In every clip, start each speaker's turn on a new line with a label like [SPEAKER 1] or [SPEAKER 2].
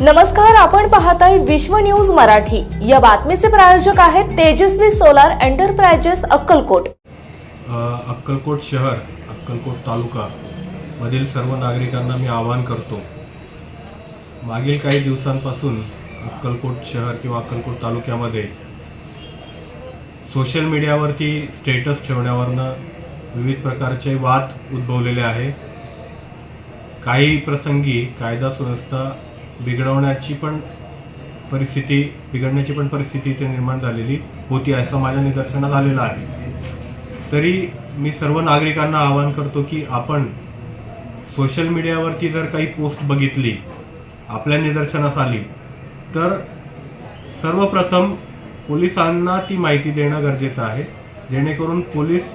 [SPEAKER 1] नमस्कार आपण पाहताय विश्व न्यूज मराठी. या बातमीचे प्रायोजक आहेत तेजस्वी सोलार एंटरप्राइजेस अक्कलकोट.
[SPEAKER 2] अक्कलकोट शहर अक्कलकोट तालुका मधील सर्व नागरिकांना मी आवाहन करतो. मागील काही दिवसांपासून अक्कलकोट शहर किंवा अक्कलकोट तालुक्यामध्ये सोशल मीडियावरती स्टेटस ठेवण्यावरनं विविध प्रकारचे वाद उद्भवलेले आहे. काही प्रसंगी कायदा सुव्यवस्था बिघडवण्याची पण परिस्थिती बिघडण्याची पण परिस्थिती इथे निर्माण झालेली होती असं माझ्या निदर्शनात आलेलं आहे. तरी मी सर्व नागरिकांना आवाहन करतो की आपण सोशल मीडियावरती जर काही पोस्ट बघितली आपल्या निदर्शनास आली तर सर्वप्रथम पोलिसांना ती माहिती देणं गरजेचं आहे. जेणेकरून पोलीस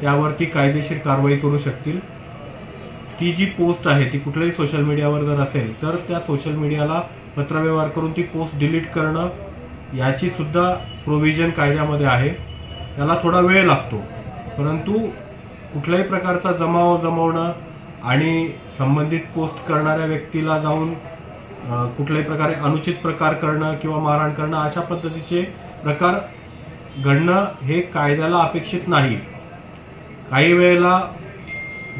[SPEAKER 2] त्यावरती कायदेशीर कारवाई करू शकतील. ती जी पोस्ट आहे ती कुठल्याही सोशल मीडियावर जर असेल तर त्या सोशल मीडियाला पत्रव्यवहार करून ती पोस्ट डिलीट करणं याची सुद्धा प्रोव्हिजन कायद्यामध्ये आहे. त्याला थोडा वेळ लागतो. परंतु कुठल्याही प्रकारचा जमाव जमवणं आणि संबंधित पोस्ट करणाऱ्या व्यक्तीला जाऊन कुठल्याही प्रकारे अनुचित प्रकार करणं किंवा मारहाण करणं अशा पद्धतीचे प्रकार घडणं हे कायद्याला अपेक्षित नाही. काही वेळेला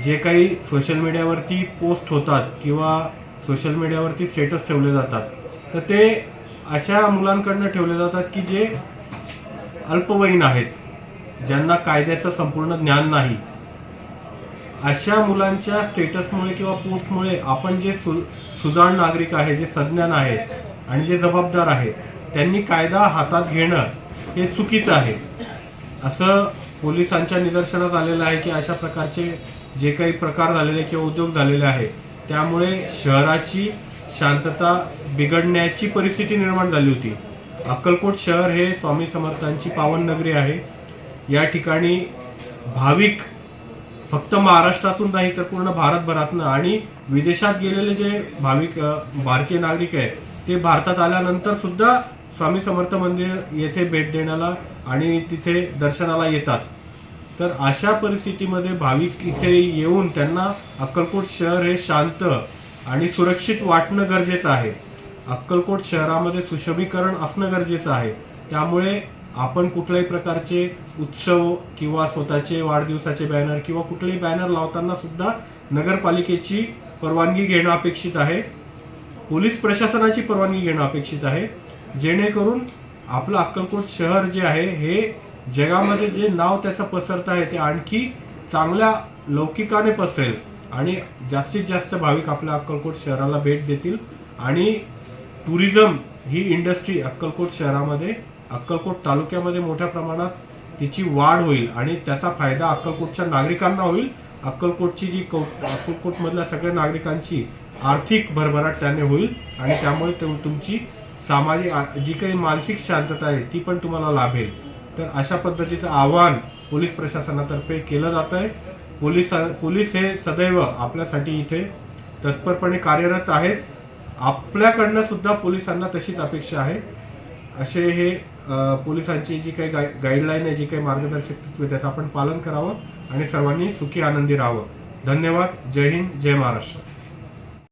[SPEAKER 2] जे काही सोशल मीडियावरती पोस्ट होतात किंवा सोशल मीडियावरती स्टेटस ठेवले जातात तर ते अशा मुलांकडनं ठेवले जातात की जे अल्पवयीन आहेत ज्यांना कायद्याचं संपूर्ण ज्ञान नाही. अशा मुलांच्या स्टेटसमुळे किंवा पोस्टमुळे आपण जे सु सुजाण नागरिक आहे जे सज्ञान आहेत आणि जे जबाबदार आहेत त्यांनी कायदा हातात घेणं हे चुकीचं आहे. असं पोलिसांच्या निदर्शनास आलेलं आहे की अशा प्रकारचे जे काही प्रकार झालेले किंवा उद्योग झालेले आहे त्यामुळे शहराची शांतता बिघडण्याची परिस्थिती निर्माण झाली होती. अक्कलकोट शहर हे स्वामी समर्थांची पावन नगरी आहे. या ठिकाणी भाविक फक्त महाराष्ट्रातून नाही तर पूर्ण भारतभरातनं आणि विदेशात गेलेले जे भाविक भारतीय नागरिक आहे ते भारतात आल्यानंतर सुद्धा स्वामी समर्थ मंदिर येथे भेट देण्याला आणि तिथे दर्शनाला येतात. तर अशा परिस्थितीमध्ये भाविक इथे येऊन त्यांना अक्कलकोट शहर हे शांत आणि सुरक्षित वाटणं गरजेचं आहे. अक्कलकोट शहरामध्ये सुशोभीकरण असणं गरजेचं आहे. त्यामुळे आपण कुठल्याही प्रकारचे उत्सव किंवा स्वतःचे वाढदिवसाचे बॅनर किंवा कुठलेही बॅनर लावताना सुद्धा नगरपालिकेची परवानगी घेणं अपेक्षित आहे. पोलीस प्रशासनाची परवानगी घेणं अपेक्षित आहे. जेणेकरून आपलं अक्कलकोट शहर जे आहे हे जगामध्ये जे नाव त्याचं पसरत आहे ते आणखी चांगल्या लौकिकाने पसरेल आणि जास्तीत जास्त भाविक आपल्या अक्कलकोट शहराला भेट देतील आणि टुरिझम ही इंडस्ट्री अक्कलकोट शहरामध्ये अक्कलकोट तालुक्यामध्ये मोठ्या प्रमाणात तिची वाढ होईल आणि त्याचा फायदा अक्कलकोटच्या नागरिकांना होईल. अक्कलकोटची जी कौ अक्कलकोटमधल्या सगळ्या नागरिकांची आर्थिक भरभराट त्याने होईल आणि त्यामुळे तुमची सामाजिक जी काही मानसिक शांतता आहे ती पण तुम्हाला लाभेल. तर अशा पद्धतीचं आव्हान पोलीस प्रशासनातर्फे केलं जात आहे. पोलीस पोलीस हे सदैव आपल्यासाठी इथे तत्परपणे कार्यरत आहेत. आपल्याकडनं सुद्धा पोलिसांना तशीच अपेक्षा आहे. असे हे पोलिसांची जी काही गाई गाईडलाईन आहे जी काही मार्गदर्शक तत्वे त्याचं आपण पालन करावं आणि सर्वांनी सुखी आनंदी राहावं. धन्यवाद. जय हिंद. जय महाराष्ट्र.